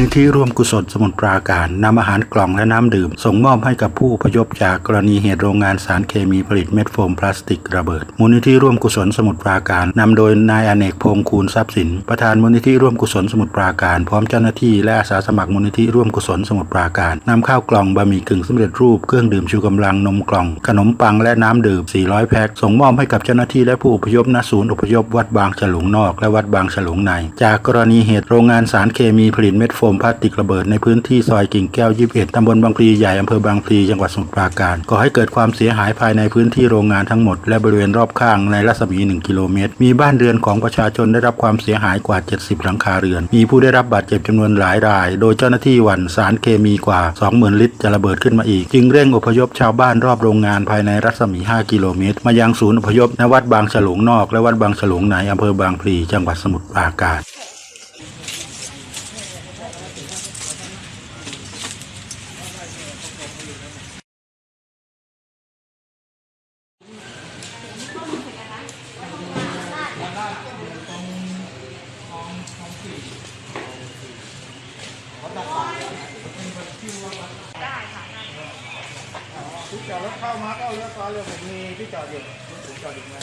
นิธิร่วมกุศลสมุทรปราการนำอาหารกล่องและน้ำดื่ม ส่งมอบให้กับผู้พยพจากกรณีเหตุโรงงานสารเคมีผลิตเม็ดโฟมพลาสติกระเบิด มูลนิธิร่วมกุศลสมุทรปราการนำโดยนายอเนกพงษ์คูณทรัพย์สิน ประธานมูลนิธิร่วมกุศลสมุทรปราการ พร้อมเจ้าหน้าที่และอาสาสมัครมูลนิธิร่วมกุศลสมุทรปราการนำข้าวกล่องบะหมี่กึ่งสำเร็จรูปเครื่องดื่มชูกำลังนมกล่อง ขนมปังและน้ำดื่ม 400 แพ็คส่งมอบให้กับเจ้าหน้าที่และผู้อพยพณศูนย์อพยพวัดบางฉลุงนอกและวัดบางฉลุงใน จากกรณีเหตุโรงงานสารเคมีผลิตเม็ดโฟมมพลาสติกระเบิดในพื้นที่ซอยกิ่งแก้ว 21 ตำบลบางพลีใหญ่ อำเภอบางพลี จังหวัดสมุทรปราการก่อให้เกิดความเสียหายภายในพื้นที่โรงงานทั้งหมด และบริเวณรอบข้างในรัศมี 1 กิโลเมตร มีบ้านเรือนของประชาชนได้รับความเสียหายกว่า 70 หลังคาเรือน มีผู้ได้รับบาดเจ็บจำนวนหลายราย โดยเจ้าหน้าที่หวั่นสารเคมีกว่า 20,000 ลิตรจะระเบิดขึ้นมาอีก จึงเร่งอพยพชาวบ้านรอบโรงงานภายในรัศมี 5 กิโลเมตร มายังศูนย์อพยพณวัดบางฉลงนอกและวัดบางฉลงในอำเภอบางพลี จังหวัดสมุทรปราการ ที่จอดรถเข้ามาก็เลี้ยวซ้ายเลยผมมีที่จอดอยู่ผมจอดอยู่นะ